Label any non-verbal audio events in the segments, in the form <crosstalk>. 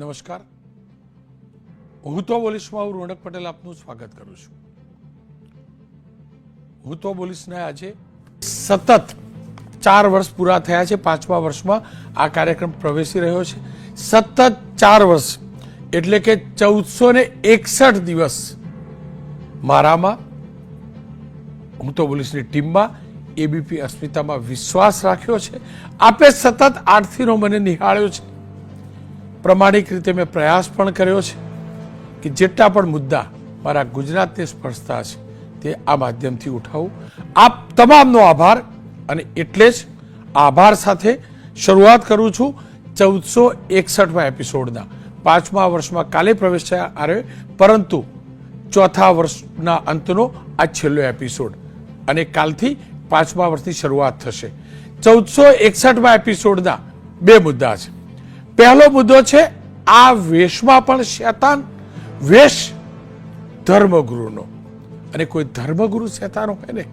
નમસ્કાર. હું તો બોલીસમાં હું રોનક પટેલ આપનું સ્વાગત કરું છું. હું તો બોલીશને આજે સતત ચાર વર્ષ પૂરા થયા છે, પાંચમા વર્ષમાં આ કાર્યક્રમ પ્રવેશી રહ્યો છે. સતત ચાર વર્ષ એટલે કે ચૌદસો ને એકસઠ દિવસ મારામાં, હું તો પોલીસની ટીમમાં, એબીપી અસ્મિતામાં વિશ્વાસ રાખ્યો છે. આપે સતત આઠથીનો મને નિહાળ્યો છે. પ્રમાણિક રીતે મેં પ્રયાસ પણ કર્યો છે કે જેટલા પણ મુદ્દા મારા ગુજરાતને સ્પર્શતા છે તે આ માધ્યમથી ઉઠાવું. આપ તમામનો આભાર અને એટલે જ આભાર સાથે શરૂઆત કરું છું ચૌદસો એકસઠમાં એપિસોડના. પાંચમા વર્ષમાં કાલે પ્રવેશ આરે, પરંતુ ચોથા વર્ષના અંતનો આ છેલ્લો એપિસોડ અને કાલથી પાંચમા વર્ષની શરૂઆત થશે. ચૌદસો એકસઠમાં એપિસોડના બે મુદ્દા છે. પહેલો મુદ્દો છે, આ વેશમાં પણ શેતાન, વેશ ધર્મગુરુનો. અને કોઈ ધર્મગુરુ શેતાન હોય ને,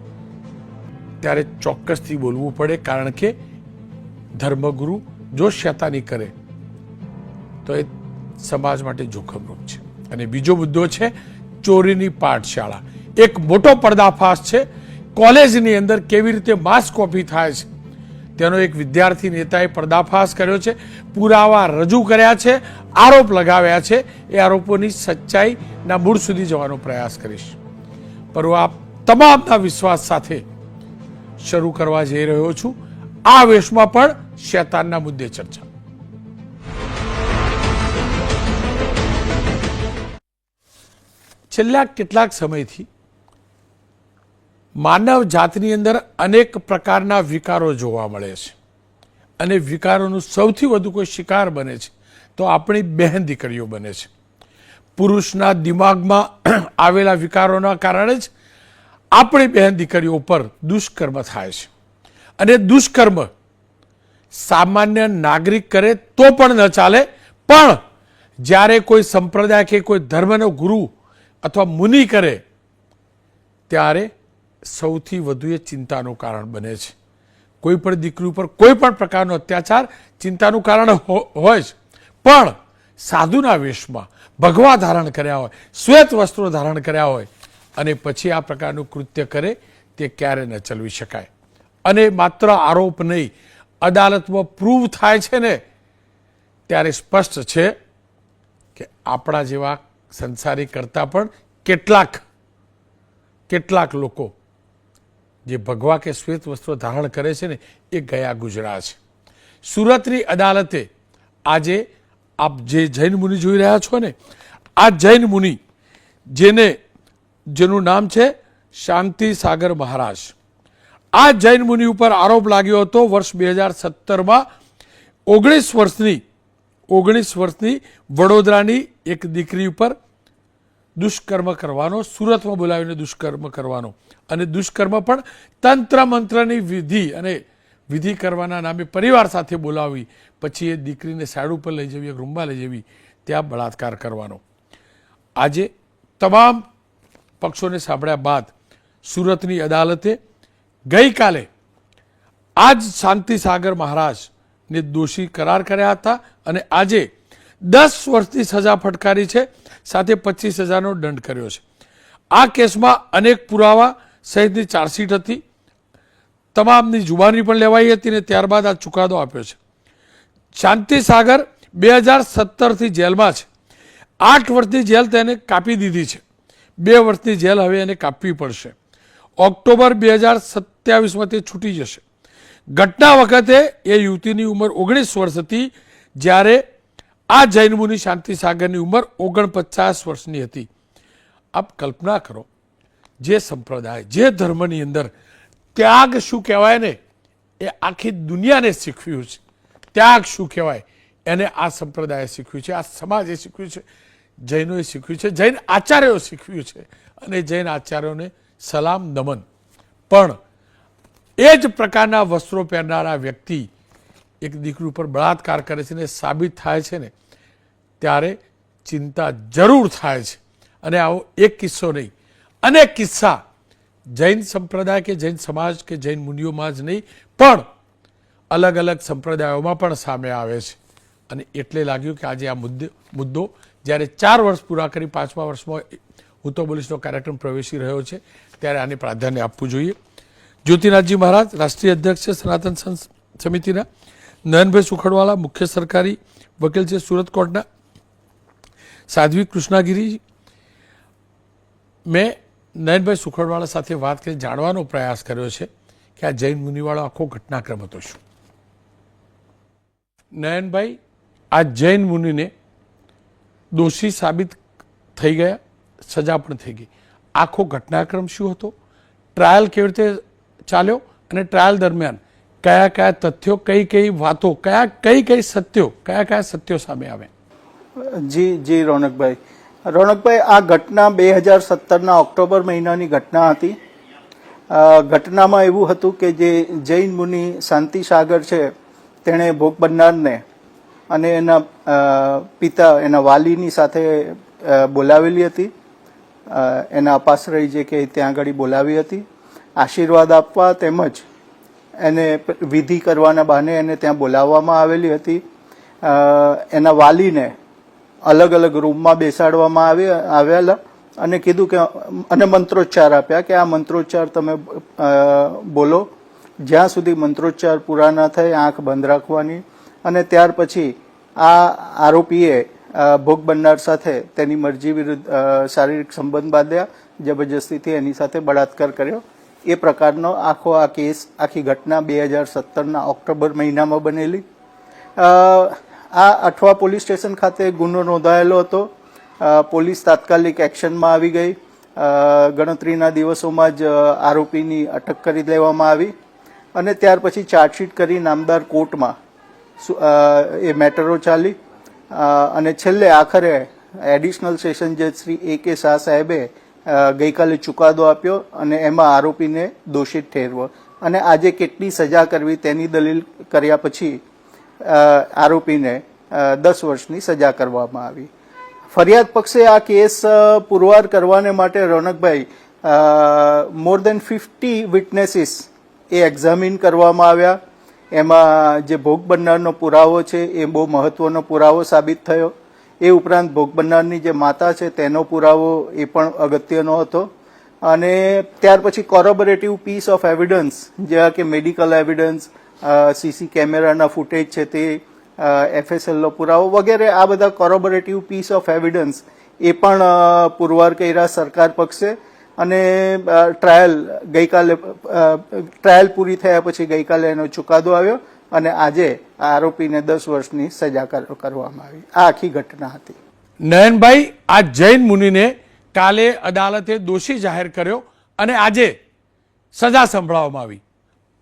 ત્યારે ચોક્કસથી બોલવું પડે, કારણ કે ધર્મગુરુ જો શેતાની કરે, તો એ સમાજ માટે જોખમરૂપ છે. અને બીજો મુદ્દો છે, ચોરીની પાઠશાળા. એક મોટો પર્દાફાશ છે, કોલેજની અંદર કેવી રીતે માસ કોપી થાય છે? તેનો એક વિદ્યાર્થી નેતાએ પર્દાફાશ કર્યો છે. પુરાવા રજૂ કર્યા છે. આરોપ લગાવ્યા છે. એ આરોપોની સચ્ચાઈના મૂળ સુધી જવાનો પ્રયાસ કરીશ. પરંતુ આ તમામના વિશ્વાસ સાથે શરૂ કરવા જઈ રહ્યો છું. આ વેશમાં પણ શેતાનના મુદ્દે ચર્ચા. છેલ્લા કેટલાક સમયથી માનવ જાતની અંદર અનેક પ્રકારના વિકારો જોવા મળે છે. અને વિકારોનું સૌથી વધુ કોઈ શિકાર બને છે તો આપણી બહેન દીકરીઓ બને છે. પુરુષના દિમાગમાં <clears throat> આવેલા વિકારોના કારણે જ આપણી બહેન દીકરીઓ પર દુષ્કર્મ થાય છે. અને દુષ્કર્મ સામાન્ય નાગરિક કરે તો પણ ન ચાલે, પણ જ્યારે કોઈ સંપ્રદાય કે કોઈ ધર્મનો ગુરુ અથવા મુનિ કરે, ત્યારે સૌથી વધુ એ ચિંતાનું કારણ બને છે. કોઈ પણ દીકરી ઉપર કોઈ પણ પ્રકારનો અત્યાચાર ચિંતાનું કારણ હોય જ. પણ સાધુના વેશમાં ભગવા ધારણ કર્યા હોય, શ્વેત વસ્ત્રો ધારણ કર્યા હોય, અને પછી આ પ્રકારનું કૃત્ય કરે, તે ક્યારે ન ચલવી શકાય. અને માત્ર આરોપ નહીં, અદાલતમાં પ્રૂવ થાય છે ને, ત્યારે સ્પષ્ટ છે કે આપણા જેવા સંસારી કરતા પણ કેટલાક કેટલાક લોકો જે ભગવા કે શ્વેત વસ્ત્રો ધારણ કરે છે ને, એ ગયા ગુજરાત છે. સુરતની અદાલતે આજે આપ જે જૈન મુનિ જોઈ રહ્યા છો ને, આ જૈન મુનિ, જેને, જેનું નામ છે શાંતિ સાગર મહારાજ, આ જૈન મુનિ ઉપર આરોપ લાગ્યો હતો વર્ષ બે હજાર સત્તરમાં ઓગણીસ વર્ષની ઓગણીસ વર્ષની વડોદરાની એક દીકરી ઉપર દુષ્કર્મ કરવાનો, સુરતમાં બોલાવીને દુષ્કર્મ કરવાનો. અને દુષ્કર્મ પણ તંત્ર મંત્રની વિધિ અને વિધિ કરવાના નામે પરિવાર સાથે બોલાવી. પછી એ દીકરીને સાઈડ ઉપર લઈ જવી, એક રૂમમાં લઈ જવી, ત્યાં બળાત્કાર કરવાનો. આજે તમામ પક્ષોને સાંભળ્યા બાદ સુરતની અદાલતે ગઈકાલે આજ શાંતિ સાગર મહારાજને દોષી કરાર કર્યા હતા અને આજે દસ વર્ષની સજા ફટકારી છે, સાથે પચીસ હજારનો દંડ કર્યો છે. આ કેસમાં અનેક પુરાવા સહિતની ચાર્જશીટ હતી. તમામની જુબાની પણ લેવાઈ હતી અને ત્યારબાદ આ ચુકાદો આપ્યો છે. શાંતિ સાગર બે હજાર સત્તરથી જેલમાં છે. આઠ વર્ષની જેલ તેને કાપી દીધી છે. બે વર્ષની જેલ હવે એને કાપવી પડશે. ઓક્ટોબર બે હજાર સત્યાવીસમાં તે છૂટી જશે. ઘટના વખતે એ યુવતીની ઉંમર ઓગણીસ વર્ષ હતી, જ્યારે આ જૈન મુનિ શાંતિ સાગરની ઉંમર ઓગણપચાસ વર્ષની હતી. આપ કલ્પના કરો, જે સંપ્રદાય, જે ધર્મની અંદર ત્યાગ શું કહેવાય ને, એ આખી દુનિયાને શીખવ્યું છે. ત્યાગ શું કહેવાય, એને આ સંપ્રદાયે શીખવ્યું છે, આ સમાજે શીખવ્યું છે, જૈનોએ શીખવ્યું છે, જૈન આચાર્યોએ શીખવ્યું છે, અને જૈન આચાર્યોને સલામ નમન. પણ એ જ પ્રકારના વસ્ત્રો પહેરનારા વ્યક્તિ એક દીકરી ઉપર બળાત્કાર કરે છે ને સાબિત થાય છે ને, ત્યારે ચિંતા જરૂર થાય છે. અને આવો એક કિસ્સો નહીં. અનેક કિસ્સા. જૈન સંપ્રદાય કે જૈન સમાજ કે જૈન મુનિઓમાં જ નહીં, પણ અલગ અલગ સંપ્રદાયોમાં પણ સામે આવે છે. અને એટલે લાગ્યું કે આજે આ મુદ્દે, મુદ્દો જ્યારે ચાર વર્ષ પૂરા કરી, પાંચમા વર્ષમાં હું તો બોલીશનો કાર્યક્રમ પ્રવેશી રહ્યો છે, ત્યારે આને પ્રાધાન્ય આપવું જોઈએ. જ્યોતિનાથજી મહારાજ, રાષ્ટ્રીય અધ્યક્ષ છે સનાતન સમિતિના. નયનભાઈ સુખડવાલા, મુખ્ય સરકારી વકીલ છે સુરત કોર્ટના. સાધ્વી કૃષ્ણાગીરી. મેં નયનભાઈ સુખડવાળા સાથે વાત કરી, જાણવાનો પ્રયાસ કર્યો છે કે આ જૈન મુનિવાળો આખો ઘટનાક્રમ હતો શું. નયનભાઈ, આ જૈન મુનિને દોષી સાબિત થઈ ગયા, સજા પણ થઈ ગઈ. આખો ઘટનાક્રમ શું હતો? ટ્રાયલ કેવી રીતે ચાલ્યો? અને ટ્રાયલ દરમિયાન કયા કયા તથ્યો, કઈ કઈ વાતો, કયા કઈ કઈ સત્યો, કયા કયા સત્યો સામે આવે? જી જી, રોનકભાઈ. રોનકભાઈ, આ ઘટના બે હજાર સત્તરના ઓક્ટોબર મહિનાની ઘટના હતી. ઘટનામાં એવું હતું કે જે જૈન મુનિ શાંતિ સાગર છે, તેણે ભોગ બનનારને અને એના પિતા, એના વાલીની સાથે બોલાવેલી હતી. એના અપાશ્રય જે કે ત્યાં આગળ બોલાવી હતી. આશીર્વાદ આપવા તેમજ એને વિધિ કરવાના બહાને એને ત્યાં બોલાવવામાં આવેલી હતી. એના વાલીને અલગ અલગ રૂમમાં બેસાડવામાં આવી, આવેલા અને કીધું કે, અને મંત્રોચ્ચાર આપ્યા કે આ મંત્રોચ્ચાર તમે બોલો. જ્યાં સુધી મંત્રોચ્ચાર પૂરા ના થાય, આંખ બંધ રાખવાની. અને ત્યાર પછી આ આરોપીએ ભોગ બનનાર સાથે તેની મરજી વિરુદ્ધ શારીરિક સંબંધ બાંધ્યા, જબરજસ્તીથી એની સાથે બળાત્કાર કર્યો. એ પ્રકારનો આખો આ કેસ, આખી ઘટના બે હજાર સત્તરના ઓક્ટોબર મહિનામાં બનેલી. આ અઠવા પોલીસ સ્ટેશન ખાતે ગુનો નોંધાયેલો હતો. પોલીસ તાત્કાલિક એક્શનમાં આવી ગઈ. ગણતરીના દિવસોમાં જ આરોપીની અટક કરી લેવામાં આવી. અને ત્યાર પછી ચાર્જશીટ કરી નામદાર કોર્ટમાં એ મેટરો ચાલી. અને છેલ્લે આખરે એડિશનલ સેશન જજ શ્રી એ કે શાહ સાહેબે ગઈકાલે ચુકાદો આપ્યો અને એમાં આરોપીને દોષિત ઠેરવો. અને આજે કેટલી સજા કરવી તેની દલીલ કર્યા પછી આરોપીને દસ વર્ષની સજા કરવામાં આવી. ફરિયાદ પક્ષે આ કેસ પુરવાર કરવાને માટે રોનકભાઈ મોર દેન ફિફ્ટી વિટનેસીસ એ એક્ઝામિન કરવામાં આવ્યા. એમાં જે ભોગ બનનારનો પુરાવો છે એ બહુ મહત્વનો પુરાવો સાબિત થયો. એ ઉપરાંત ભોગ બનનારની જે માતા છે તેનો પુરાવો એ પણ અગત્યનો હતો. અને ત્યાર પછી કોરોબરેટિવ પીસ ઓફ એવિડન્સ જેવા કે મેડિકલ એવિડન્સ સીસી કેમેરાના ફૂટેજ છે તે એફએસએલનો પુરાવો વગેરે, આ બધા કોરોબરેટિવ પીસ ઓફ એવિડન્સ એ પણ પુરવાર કર્યા સરકાર પક્ષે. અને ટ્રાયલ ગઈકાલે ટ્રાયલ પૂરી થયા પછી ગઈકાલે એનો ચુકાદો આવ્યો. અને આજે આ આરોપીને દસ વર્ષની સજા કર- કરવામાં આવી. આ આખી ઘટના હતી. નયનભાઈ, આ જૈન મુનિને કાલે અદાલતે દોષી જાહેર કર્યો અને આજે સજા સંભળાવવામાં આવી.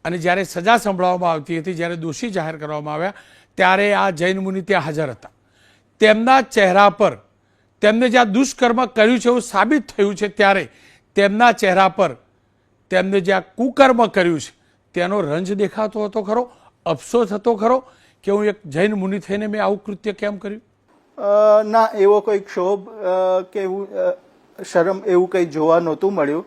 અને જ્યારે સજા સંભળાવવામાં આવતી હતી, જ્યારે દોષી જાહેર કરવામાં આવ્યા, ત્યારે આ જૈન મુનિ ત્યાં હાજર હતા. તેમના ચહેરા પર, તેમને જ્યાં દુષ્કર્મ કર્યું છે એવું સાબિત થયું છે ત્યારે તેમના ચહેરા પર, તેમને જ્યાં કુકર્મ કર્યું છે, તેનો રંજ દેખાતો હતો ખરો. અફસોસ હતો ખરો કે હું એક જૈન મુનિ થઈને મેં આવું કૃત્ય કેમ કર્યું? ના એવો કોઈ ક્ષોભ કે એવું શરમ એવું કંઈ જોવા નહોતું મળ્યું.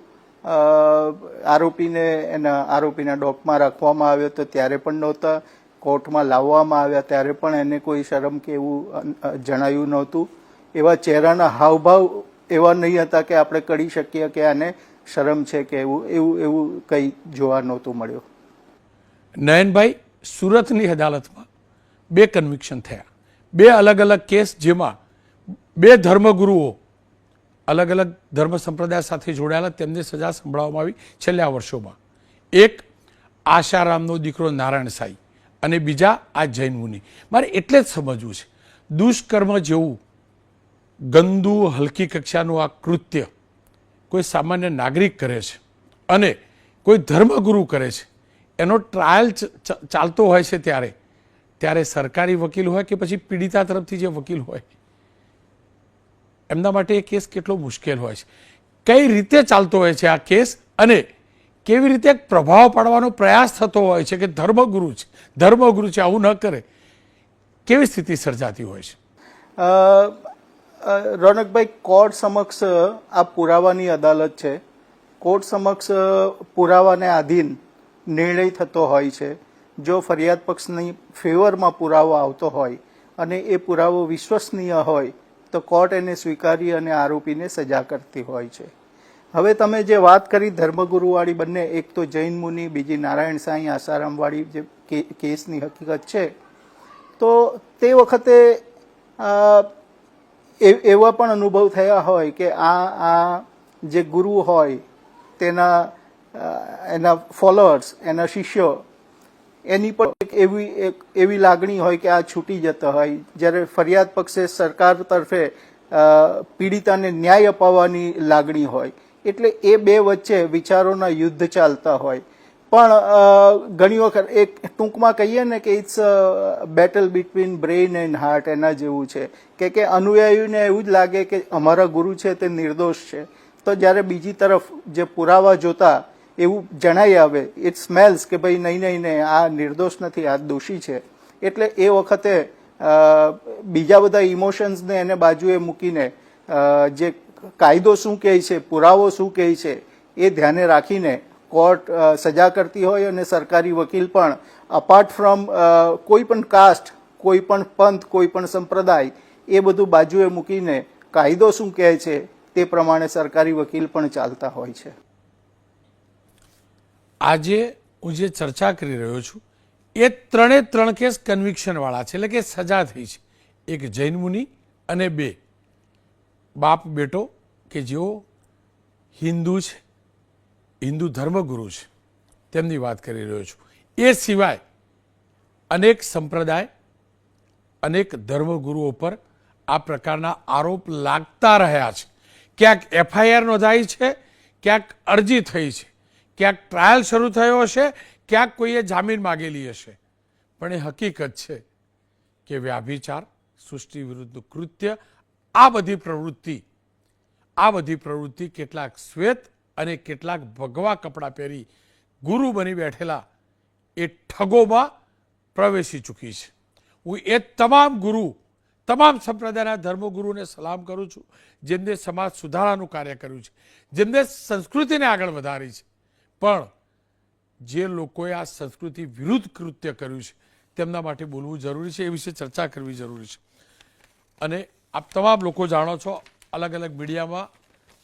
આરોપીને એના આરોપીના ડોકમાં રાખવામાં આવ્યો તો ત્યારે પણ નહોતા. કોર્ટમાં લાવવામાં આવ્યા ત્યારે પણ એને કોઈ શરમ કે એવું જણાયું નહોતું. એવા ચહેરાના હાવભાવ એવા નહીં હતા કે આપણે કરી શકીએ કે આને શરમ છે કે એવું એવું એવું કંઈ જોવા નહોતું મળ્યું. નયનભાઈ સુરતની અદાલતમાં બે કન્વિક્શન થયા. બે અલગ અલગ કેસ જેમાં બે ધર્મગુરુઓ અલગ અલગ ધર્મ સંપ્રદાય સાથે જોડાયેલા, તેમને સજા સંભળાવવામાં આવી છેલ્લા વર્ષોમાં. એક આશારામનો દીકરો નારાયણ સાઈ અને બીજા આ જૈન મુનિ. મારે એટલે જ સમજવું છે. દુષ્કર્મ જેવું ગંદુ, હલકી કક્ષાનું આ કૃત્ય કોઈ સામાન્ય નાગરિક કરે છે અને કોઈ ધર્મગુરુ કરે છે. એનો ટ્રાયલ ચાલતો હોય છે ત્યારે. ત્યારે સરકારી વકીલ હોય કે પછી પીડિતા તરફથી જે વકીલ હોય. એમના માટે એ કેસ કેટલો મુશ્કેલ હોય છે. કઈ રીતે ચાલતો હોય છે આ કેસ અને કેવી રીતે પ્રભાવ પાડવાનો પ્રયાસ થતો હોય છે કે ધર્મગુરુ છે ધર્મગુરુ છે, આવું ન કરે, કેવી સ્થિતિ સર્જાતી હોય છે? રોનકભાઈ, કોર્ટ સમક્ષ આ પુરાવાની અદાલત છે. કોર્ટ સમક્ષ પુરાવાને આધીન નિર્ણય થતો હોય છે. જો ફરિયાદ પક્ષની ફેવરમાં પુરાવો આવતો હોય અને એ પુરાવો વિશ્વસનીય હોય, તો કોર્ટ એને સ્વીકારી અને આરોપીને સજા કરતી હોય છે. હવે તમે જે વાત કરી ધર્મગુરુવાળી બંને, એક તો જૈન મુનિ, બીજી નારાયણ સાંઈ, આસારામવાળી જે કેસની હકીકત છે, તો તે વખતે એવા પણ અનુભવ થયા હોય કે આ આ જે ગુરુ હોય, તેના એના ફોલોઅર્સ એના શિષ્યો, એની પણ એક એવી એક એવી લાગણી હોય કે આ છૂટી જતો હોય. જ્યારે ફરિયાદ પક્ષે સરકાર તરફે પીડિતાને ન્યાય અપાવવાની લાગણી હોય. એટલે એ બે વચ્ચે વિચારોના યુદ્ધ ચાલતા હોય. પણ ઘણી વખત એક ટૂંકમાં કહીએ ને કે it's battle between brain and heart એના જેવું છે. કે કે અનુયાયીને એવું જ લાગે કે અમારા ગુરુ છે તે નિર્દોષ છે. તો જ્યારે બીજી તરફ જે પુરાવા જોતા એવું જણાઈ આવે ઇટ સ્મેલ્સ કે ભાઈ નહીં નહીં નહીં, આ નિર્દોષ નથી, આ દોષી છે. એટલે એ વખતે બીજા બધા ઇમોશન્સને એને બાજુએ મૂકીને જે કાયદો શું કહે છે, પુરાવો શું કહે છે, એ ધ્યાને રાખીને કોર્ટ સજા કરતી હોય અને સરકારી વકીલ પણ અપાર્ટ ફ્રોમ કોઈ પણ કાસ્ટ કોઈ પણ પંથ, કોઈ પણ સંપ્રદાય, એ બધું બાજુએ મૂકીને કાયદો શું કહે છે, તે પ્રમાણે સરકારી વકીલ પણ ચાલતા હોય છે. આજે હું જે ચર્ચા કરી રહ્યો છું, એ ત્રણે ત્રણ કેસ કન્વિક્શનવાળા છે, એટલે કે સજા થઈ છે. એક જૈન મુનિ અને બે બાપ બેટો, કે જેઓ હિન્દુ છે, હિન્દુ ધર્મગુરુ છે, તેમની વાત કરી રહ્યો છું. એ સિવાય અનેક સંપ્રદાય, અનેક ધર્મગુરુઓ પર આ પ્રકારના આરોપ લાગતા રહ્યા છે. ક્યાંક એફઆઈઆર નોંધાઈ છે, ક્યાંક અરજી થઈ છે. ક્યાંક ટ્રાયલ શરૂ થયો હશે, ક્યાંક કોઈએ જામીન માગેલી હશે. પણ એ હકીકત છે કે વ્યાભિચાર, સૃષ્ટિ વિરુદ્ધનું કૃત્ય, આ બધી પ્રવૃત્તિ, આ બધી પ્રવૃત્તિ કેટલાક શ્વેત અને કેટલાક ભગવા કપડાં પહેરી ગુરુ બની બેઠેલા એ ઠગોમાં પ્રવેશી ચૂકી છે. હું એ તમામ ગુરુ, તમામ સંપ્રદાયના ધર્મગુરુને સલામ કરું છું, જેમને સમાજ સુધારાનું કાર્ય કર્યું છે, જેમને સંસ્કૃતિને આગળ વધારી છે. પણ જે લોકોએ આ સંસ્કૃતિ વિરુદ્ધ કૃત્ય કર્યું છે, તેમના માટે બોલવું જરૂરી છે, એ વિશે ચર્ચા કરવી જરૂરી છે. અને આપ તમામ લોકો જાણો છો, અલગ અલગ મીડિયામાં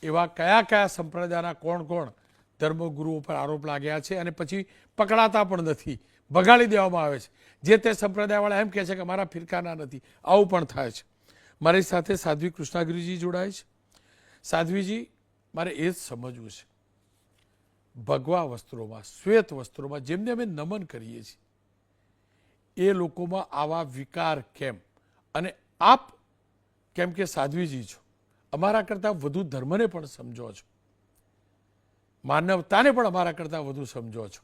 એવા કયા કયા સંપ્રદાયના કોણ કોણ ધર્મગુરુઓ પર આરોપ લાગ્યા છે અને પછી પકડાતા પણ નથી બગાડી દેવામાં આવે છે. જે તે સંપ્રદાયવાળા એમ કહે છે કે મારા ફિરકાના નથી, આવું પણ થાય છે. મારી સાથે સાધ્વી કૃષ્ણાગીરીજી જોડાય છે. સાધ્વીજી, મારે એ જ સમજવું છે. ભગવા વસ્ત્રોમાં, શ્વેત વસ્ત્રોમાં જેમને અમે નમન કરીએ છીએ, એ લોકોમાં આવા વિકાર કેમ? અને આપ કેમ કે સાધ્વીજી છો, અમારા કરતાં વધુ ધર્મને પણ સમજો છો. માનવતાને પણ અમારા કરતાં વધુ સમજો છો.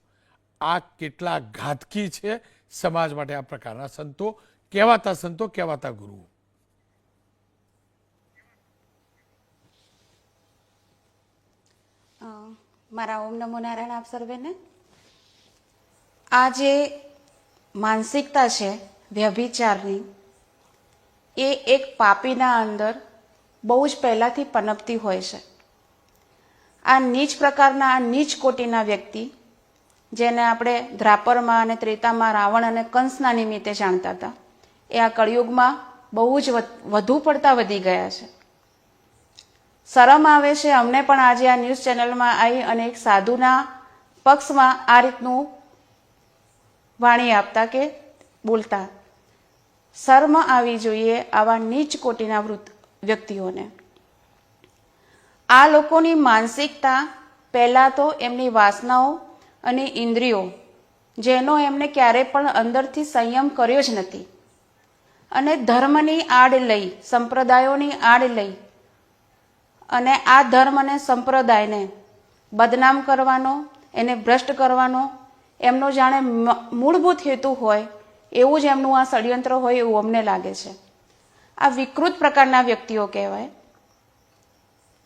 આ કેટલા ઘાતકી છે સમાજ માટે આ પ્રકારના સંતો, કહેવાતા સંતો, કહેવાતા ગુરુઓ. મારા ઓમ નમો નારાયણ આપ સર્વેને. આ જે માનસિકતા છે, વ્યભિચારની, એ એક પાપીના અંદર બહુ જ પહેલાંથી પનપતી હોય છે. આ નીચ પ્રકારના, આ નીચ કોટીના વ્યક્તિ, જેને આપણે ધ્રાપરમાં અને ત્રેતામાં રાવણ અને કંસના નિમિત્તે જાણતા હતા, એ આ કળિયુગમાં બહુ જ વધ- પડતા વધી ગયા છે. શરમ આવે છે. અમને પણ આજે આ ન્યૂઝ ચેનલમાં આવી અને એક સાધુના પક્ષમાં આ રીતનું વાણી આપતા કે બોલતા, શર્મ આવી જોઈએ આવા નીચ કોટીના વૃદ્ધ વ્યક્તિઓને. આ લોકોની માનસિકતા પહેલાં તો એમની વાસનાઓ અને ઇન્દ્રિયો, જેનો એમને ક્યારે પણ અંદરથી સંયમ કર્યો જ નથી. અને ધર્મની આડ લઈ, સંપ્રદાયોની આડ લઈ અને આ ધર્મ અને સંપ્રદાયને બદનામ કરવાનો, એને ભ્રષ્ટ કરવાનો, એમનો જાણે મૂળભૂત હેતુ હોય, એવું જ એમનું આ ષડયંત્ર હોય એવું અમને લાગે છે. આ વિકૃત પ્રકારના વ્યક્તિઓ કહેવાય.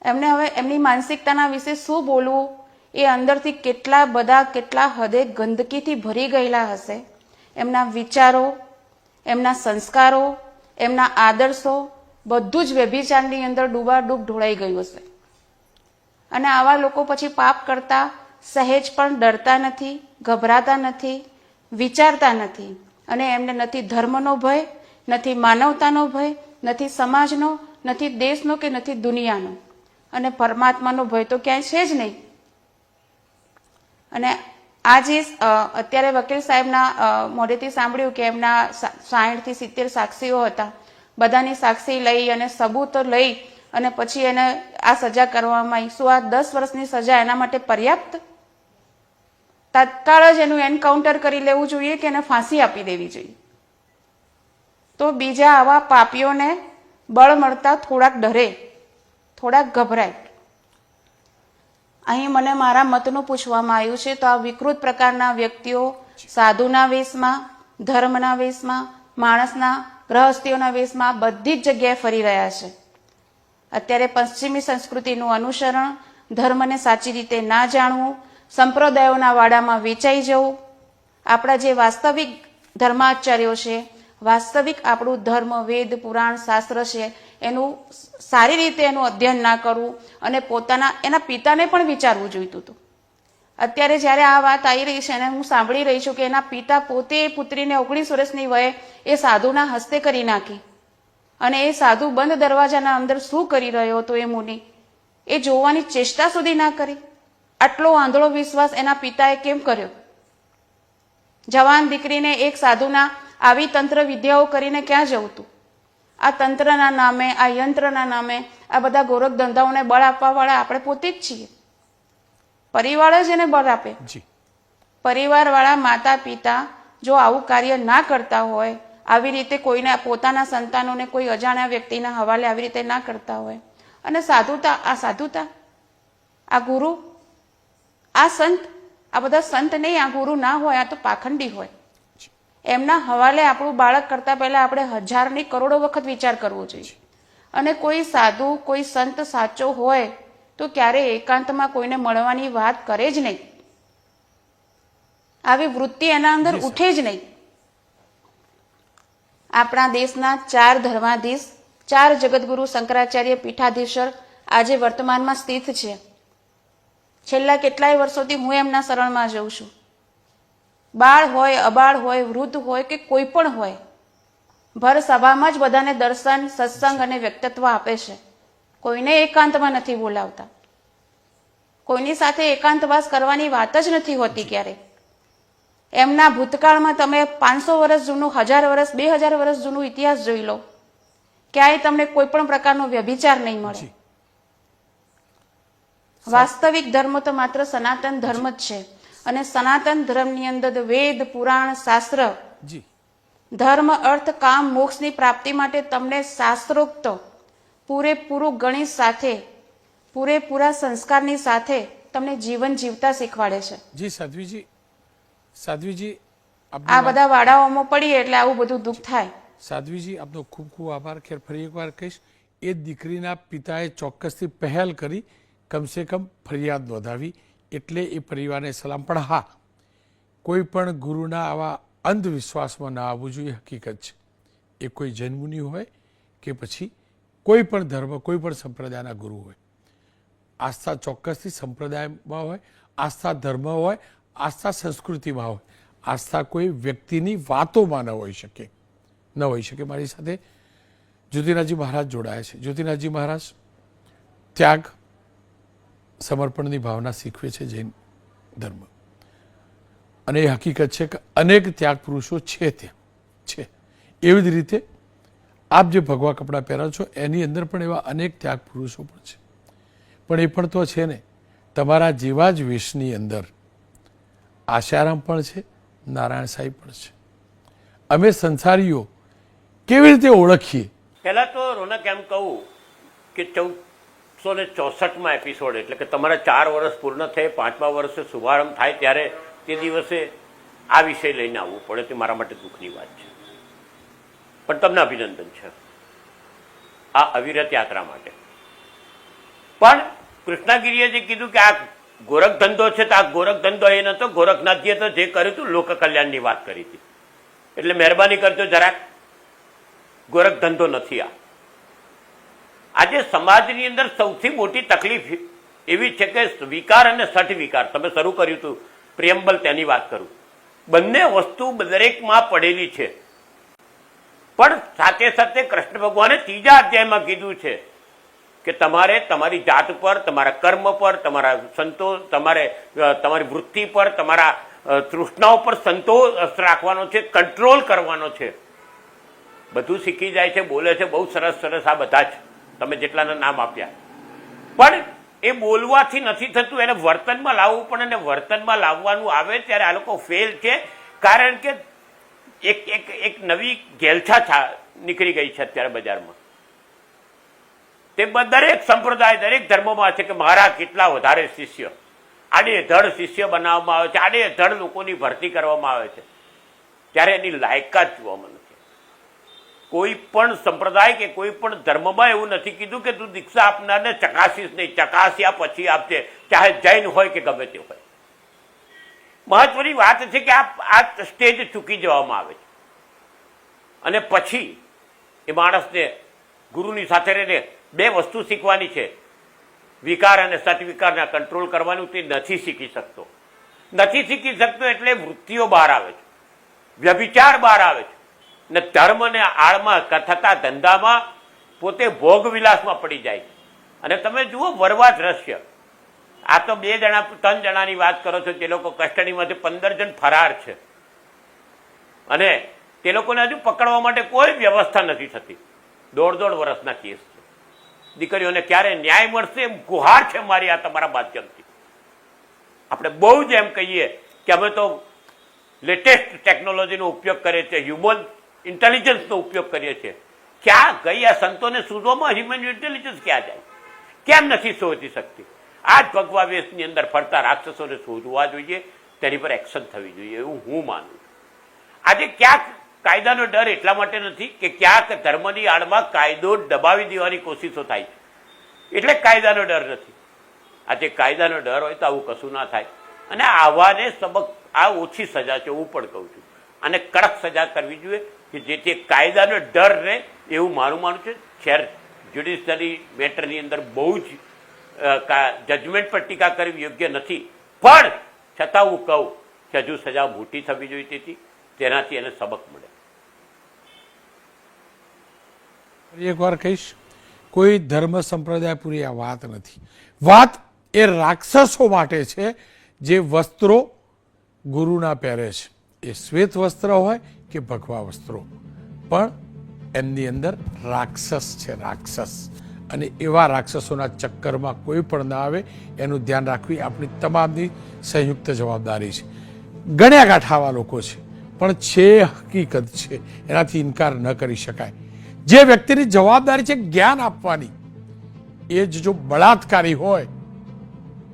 એમને હવે એમની માનસિકતાના વિશે શું બોલવું, એ અંદરથી કેટલા બધા, કેટલા હદે ગંદકીથી ભરી ગયેલા હશે. એમના વિચારો, એમના સંસ્કારો, એમના આદર્શો બધું જ વ્યભિચારની અંદર ડૂબાડૂબ ઢોળાઈ ગયું હશે. અને આવા લોકો પછી પાપ કરતા, સહેજ પણ ડરતા નથી, ગભરાતા નથી, વિચારતા નથી. અને એમને નથી ધર્મનો ભય, નથી માનવતાનો ભય, નથી સમાજનો, નથી દેશનો કે નથી દુનિયાનો. અને પરમાત્માનો ભય તો ક્યાંય છે જ નહીં. અને આ જે અત્યારે વકીલ સાહેબના મોઢેથી સાંભળ્યું કે એમના સાઠથી સિત્તેર સાક્ષીઓ હતા. બધાની સાક્ષી લઈ અને સબૂતો લઈ અને પછી એને આ સજા કરવામાં આવી. શું આ દસ વર્ષની સજા એના માટે પર્યાપ્ત? તત્કાળ જ એનું એન્કાઉન્ટર કરી લેવું જોઈએ કે એને ફાંસી આપી દેવી જોઈએ? તો બીજા આવા પાપીઓને બળ મળતા થોડાક ડરે, થોડાક ગભરાય. અહીં મને મારા મતનું પૂછવામાં આવ્યું છે, તો આ વિકૃત પ્રકારના વ્યક્તિઓ સાધુના વેશમાં, ધર્મના વેશમાં, માણસના ગ્રહસ્થીઓના વેશમાં બધી જ જગ્યાએ ફરી રહ્યા છે. અત્યારે પશ્ચિમી સંસ્કૃતિનું અનુસરણ ધર્મને સાચી રીતે ના જાણવું, સંપ્રદાયોના વાડામાં વેચાઈ જવું, આપણા જે વાસ્તવિક ધર્માચાર્યો છે, વાસ્તવિક આપણું ધર્મ, વેદ, પુરાણ, શાસ્ત્ર છે, એનું સારી રીતે એનું અધ્યયન ના કરવું અને પોતાના, એના પિતાને પણ વિચારવું જોઈતું હતું. અત્યારે જ્યારે આ વાત આવી રહી છે અને હું સાંભળી રહી છું કે એના પિતા પોતે પુત્રીને ઓગણીસ વર્ષની વયે એ સાધુના હસ્તે કરી નાખી. અને એ સાધુ બંધ દરવાજાના અંદર શું કરી રહ્યો હતો એ મુનિ? એ જોવાની ચેષ્ટા સુધી ના કરી. આટલો આંધળો વિશ્વાસ એના પિતાએ કેમ કર્યો? જવાન દીકરીને એક સાધુના આવી તંત્ર વિદ્યાઓ કરીને ક્યાં જવું તું? આ તંત્રના નામે, આ યંત્રના નામે આ બધા ગોરખ ધંધાઓને બળ આપવાવાળા આપણે પોતે જ છીએ. પરિવાર જ એને બળ આપે. પરિવારવાળા માતા પિતા જો આવું કાર્ય ના કરતા હોય આવી રીતે કોઈના પોતાના સંતાનોને કોઈ અજાણ્યા વ્યક્તિના હવાલે આવી રીતે ના કરતા હોય અને સાધુતા આ સાધુતા આ ગુરુ આ સંત આ બધા સંત નહીં આ ગુરુ ના હોય આ તો પાખંડી હોય. એમના હવાલે આપણું બાળક કરતા પહેલા આપણે હજારની કરોડો વખત વિચાર કરવો જોઈએ. અને કોઈ સાધુ કોઈ સંત સાચો હોય તો ક્યારે એકાંતમાં કોઈને મળવાની વાત કરે જ નહીં. આવી વૃત્તિ એના અંદર ઉઠે જ નહીં. આપણા દેશના ચાર ધર્માધીશ ચાર જગતગુરુ શંકરાચાર્ય પીઠાધીશર આજે વર્તમાનમાં સ્થિત છે. છેલ્લા કેટલાય વર્ષોથી હું એમના શરણમાં જઉં છું. બાળ હોય અબાળ હોય વૃદ્ધ હોય કે કોઈ પણ હોય ભર સભામાં જ બધાને દર્શન સત્સંગ અને વ્યક્તિત્વ આપે છે. કોઈને એકાંતમાં નથી બોલાવતા. કોઈની સાથે એકાંતવાસ કરવાની વાત જ નથી હોતી ક્યારેય એમના ભૂતકાળમાં તમે પાંચસો વર્ષ જૂનું હજાર વર્ષ બે હજાર વર્ષ જૂનું ઇતિહાસ જોઈ લો. ક્યાંય તમને કોઈ પણ પ્રકારનો વ્યભિચાર નહીં મળે. વાસ્તવિક ધર્મ તો માત્ર સનાતન ધર્મ જ છે. અને સનાતન ધર્મની અંદર વેદ પુરાણ શાસ્ત્ર જી. ધર્મ અર્થ કામ મોક્ષની પ્રાપ્તિ માટે તમને શાસ્ત્રોક્ત પૂરેપૂરું ગણિત સાથે પૂરેપૂરા સંસ્કારની સાથે તમને જીવન જીવતા શીખવાડે છે. જી સાધ્વીજી. સાધ્વીજી આ બધા વાડાઓમાં પડીએ એટલે આવું બધું દુઃખ થાય. સાધ્વીજી આપનો ખૂબ ખૂબ આભાર. ખેર ફરી એકવાર કહીશ એ દીકરીના પિતાએ ચોક્કસથી પહેલ કરી કમસે કમ ફરિયાદ નોંધાવી એટલે એ પરિવારને સલામ. પણ હા કોઈ પણ ગુરુના આવા અંધવિશ્વાસમાં ના આવવું જોઈએ હકીકત છે. એ કોઈ જન્મની હોય કે પછી કોઈ પણ ધર્મ કોઈ પણ સંપ્રદાયના ગુરુ હોય. આસ્થા ચોક્કસથી સંપ્રદાયમાં હોય, આસ્થા ધર્મ હોય, આસ્થા સંસ્કૃતિમાં હોય. આસ્થા કોઈ વ્યક્તિની વાતોમાં ન હોઈ શકે. ન હોઈ શકે મારી સાથે. જ્યોતિનાથજી મહારાજ જોડાયા છે. જ્યોતિનાથજી મહારાજ, ત્યાગ, સમર્પણની ભાવના શીખવે છે જૈન ધર્મ. અને એ હકીકત છે કે અનેક ત્યાગ પુરુષો છે ત્યાં. છે. એવી જ રીતે આપ જે ભગવા કપડાં પહેરો છો, એની અંદર પણ એવા અનેક ત્યાગ પુરુષો પણ છે. પણ એ પણ તો છે ને, તમારા જેવા જ વેશની અંદર આશારામ પણ છે, નારાયણ સાહેબ પણ છે. અમે સંસારીઓ કેવી રીતે ઓળખીએ? પહેલાં તો રોનક એમ કહું કે ચૌદસો ને ચોસઠમાં એપિસોડ એટલે કે તમારા ચાર વર્ષ પૂર્ણ થાય, પાંચમા વર્ષે શુભારંભ થાય ત્યારે તે દિવસે આ વિષય લઈને આવવું પડે, તે મારા માટે દુઃખની વાત છે. પણ તમને અભિનંદન છે. આ અવિરત યાત્રા માટે. પણ કૃષ્ણગીરીએ જે કીધું કે આ ગોરખ ધંધો છે, તો આ ગોરખ ધંધો એ નતો ગોરખનાથજીએ તો જે કર્યું હતું લોક કલ્યાણની વાત કરી હતી. એટલે મહેરબાની કરજો જરાક. ગોરખ ધંધો નથી આ. આજે સમાજની અંદર સૌથી મોટી તકલીફ એવી છે કે વિકાર અને સઠ વિકાર. તમે શરૂ કર્યું હતું પ્રેમબલ તેની વાત કરું. બંને વસ્તુ દરેકમાં પડેલી છે. પણ સાથે સાથે કૃષ્ણ ભગવાને ત્રીજા અધ્યાયમાં કીધું છે કે તમારે તમારી જાત પર તમારા કર્મ પર, તમારા સંતોષ તમારે તમારી વૃત્તિ પર, તમારા તૃષ્ણાઓ પર સંતોષ રાખવાનો છે, કંટ્રોલ કરવાનો છે. બધું શીખી જાય છે, બોલે છે, બહુ સરસ સરસ આ બધા જ. તમે જેટલાના નામ આપ્યા. પણ એ બોલવાથી નથી થતું, એને વર્તનમાં લાવવું પણ એને વર્તનમાં લાવવાનું આવે ત્યારે આ લોકો ફેલ છે. કારણ કે એક એક એક નવી ઘેલછા નીકળી ગઈ છે અત્યારે બજારમાં. તે દરેક સંપ્રદાય, દરેક ધર્મમાં છે કે મારા કેટલા વધારે શિષ્ય. આડે ધડ શિષ્ય બનાવવામાં આવે છે, આડે ધડ લોકોની ભરતી કરવામાં આવે છે. ત્યારે એની લાયકાત જોવા મળે છે. કોઈ પણ સંપ્રદાય કે કોઈ પણ ધર્મમાં એવું નથી કીધું કે તું દીક્ષા આપનારને ચકાસીશ નહીં, ચકાસ્યા પછી આપજે. ચાહે જૈન હોય કે ગમે તે હોય. મહત્વની વાત છે કે આ આ સ્ટેજ ચૂકી જવામાં આવે છે. અને પછી એ માણસને ગુરુની સાથે રહીને બે વસ્તુ શીખવાની છે. વિકાર અને સતવિકારના કંટ્રોલ કરવાનું તે નથી શીખી શકતો. નથી શીખી શકતો એટલે વૃત્તિઓ બહાર આવે છે. વ્યભિચાર બહાર આવે છે. ને ધર્મને આળમાં થતા ધંધામાં પોતે ભોગવિલાસમાં પડી જાય છે. અને તમે જુઓ વરવા દ્રશ્ય. આ તો બે જણા, ત્રણ જણાની વાત કરો છો તે લોકો કસ્ટડીમાંથી પંદર જણ ફરાર છે. અને તે લોકોને હજુ પકડવા માટે કોઈ વ્યવસ્થા નથી થતી. દોઢ દોઢ વર્ષના કેસ છે. દીકરીઓને ક્યારે ન્યાય મળશે એમ ગુહાર છે મારી આ તમારા માધ્યમથી. આપણે બહુ જ એમ કહીએ કે અમે તો લેટેસ્ટ ટેકનોલોજીનો ઉપયોગ કરીએ છીએ, હ્યુમન ઇન્ટેલિજન્સનો ઉપયોગ કરીએ છીએ. ક્યાં ગઈ આ સંતોને શોધવામાં હ્યુમન ઇન્ટેલિજન્સ ક્યાં જાય? કેમ નથી શોધી શકતી? આ જ ભગવા વેશની અંદર ફરતા રાક્ષસોને શોધવા જોઈએ, તેની પર એક્શન થવી જોઈએ એવું હું માનું આજે ક્યાંક કાયદાનો ડર એટલા માટે નથી કે ક્યાંક ધર્મની આડમાં કાયદો દબાવી દેવાની કોશિશો થાય છે. એટલે કાયદાનો ડર નથી. આજે કાયદાનો ડર હોય તો આવું કશું ના થાય. અને આવાને સબક આ ઓછી સજા છે હું પણ કહું છું. અને કડક સજા કરવી જોઈએ કે જેથી કાયદાનો ડર રહે એવું મારું માનવું છે. શેર જ્યુડિશિયરી મેટરની અંદર બહુ જ જજમેન્ટ પર ટીકા કરવી યોગ્ય નથી. પણ છતાં હું કહું કે હજુ સજા મોટી થવી જોઈતી હતી તેનાથી એને સબક મળે. ફરી એક વાર કહીશ, કોઈ ધર્મ સંપ્રદાય પૂરી આ વાત નથી. વાત એ રાક્ષસો માટે છે જે વસ્ત્રો ગુરુના પહેરે છે. એ શ્વેત વસ્ત્ર હોય કે ભગવા વસ્ત્રો. પણ એમની અંદર રાક્ષસ છે, રાક્ષસ. અને એવા રાક્ષસોના ચક્કરમાં કોઈ પણ ના આવે, એનું ધ્યાન રાખવી આપણી તમામની સંયુક્ત જવાબદારી છે. ગણ્યા ગાંઠાવા લોકો છે, પણ છે હકીકત છે, એનાથી ઇનકાર ન કરી શકાય. જે વ્યક્તિની જવાબદારી છે જ્ઞાન આપવાની, એ જ જો બળાત્કારી હોય,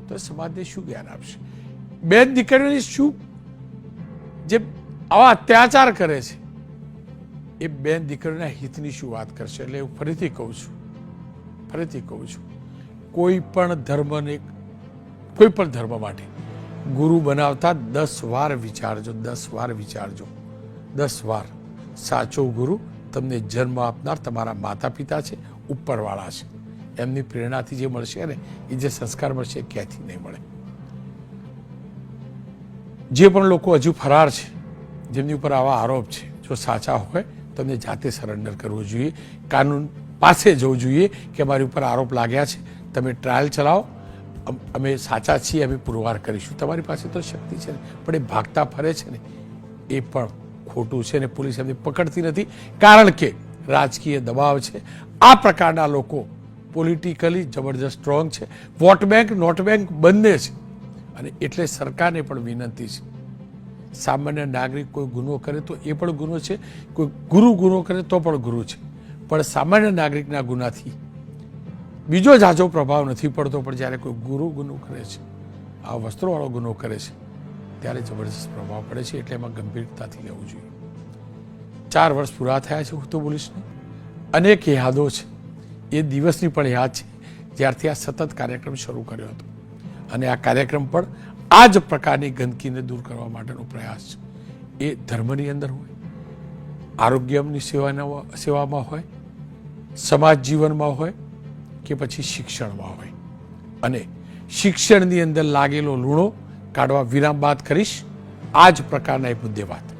તો સમાજને શું જ્ઞાન આપશે? બેન દીકરીઓની શું? જે આવા અત્યાચાર કરે છે, એ બેન દીકરીઓના હિતની શું વાત કરશે? એટલે હું ફરીથી કહું છું ફરીથી કહું છું, કોઈ પણ ધર્મને કોઈ પણ ધર્મ માટે ગુરુ બનાવતા દસ વાર વિચારજો, દસ વાર વિચારજો. દસ વાર. સાચો ગુરુ તમને જન્મ આપનાર તમારા માતા પિતા છે, ઉપરવાળા છે. એમની પ્રેરણાથી જે મળશે ને, એ જે સંસ્કાર મળશે એ ક્યાંથી નહીં મળે. જે પણ લોકો હજુ ફરાર છે, જેમની ઉપર આવા આરોપ છે, જો સાચા હોય, તો એમને જાતે સરેન્ડર કરવું જોઈએ. કાનૂન પાસે જવું જોઈએ કે અમારી ઉપર આરોપ લાગ્યા છે. તમે ટ્રાયલ ચલાવો. અમે સાચા છીએ, અમે પુરવાર કરીશું. તમારી પાસે તો શક્તિ છે ને. પણ એ ભાગતા ફરે છે ને. એ પણ ખોટું છે ને. પોલીસ એમને પકડતી નથી. કારણ કે રાજકીય દબાવ છે. આ પ્રકારના લોકો પોલિટિકલી જબરજસ્ત સ્ટ્રોંગ છે. વોટ બેંક નોટ બેંક બંને છે. અને એટલે સરકારને પણ વિનંતી છે. સામાન્ય નાગરિક કોઈ ગુનો કરે તો એ પણ ગુનો છે. કોઈ ગુરુ ગુનો કરે તો પણ ગુરુ છે. પણ સામાન્ય નાગરિકના ગુનાથી. બીજો ઝાઝો પ્રભાવ નથી પડતો, પણ જ્યારે કોઈ ગુરુ ગુનો કરે છે, આ વસ્ત્રોવાળો ગુનો કરે છે, ત્યારે જબરદસ્ત પ્રભાવ પડે છે, એટલે એમાં ગંભીરતાથી લેવું જોઈએ. ચાર વર્ષ પૂરા થયા છે હું તો બોલીશ અનેક યાદો છે. એ દિવસની પણ યાદ છે, જ્યારથી આ સતત કાર્યક્રમ શરૂ કર્યો હતો. અને આ કાર્યક્રમ પણ આ જ પ્રકારની ગંદકીને દૂર કરવા માટેનો પ્રયાસ છે. એ ધર્મની અંદર હોય, આરોગ્યની સેવાના, સેવામાં હોય સમાજ જીવનમાં હોય કે પછી શિક્ષણમાં હોય. અને શિક્ષણની અંદર લાગેલો લૂણો કાઢવા વિરામ બાદ કરીશ. આ જ પ્રકારના એક મુદ્દે વાત.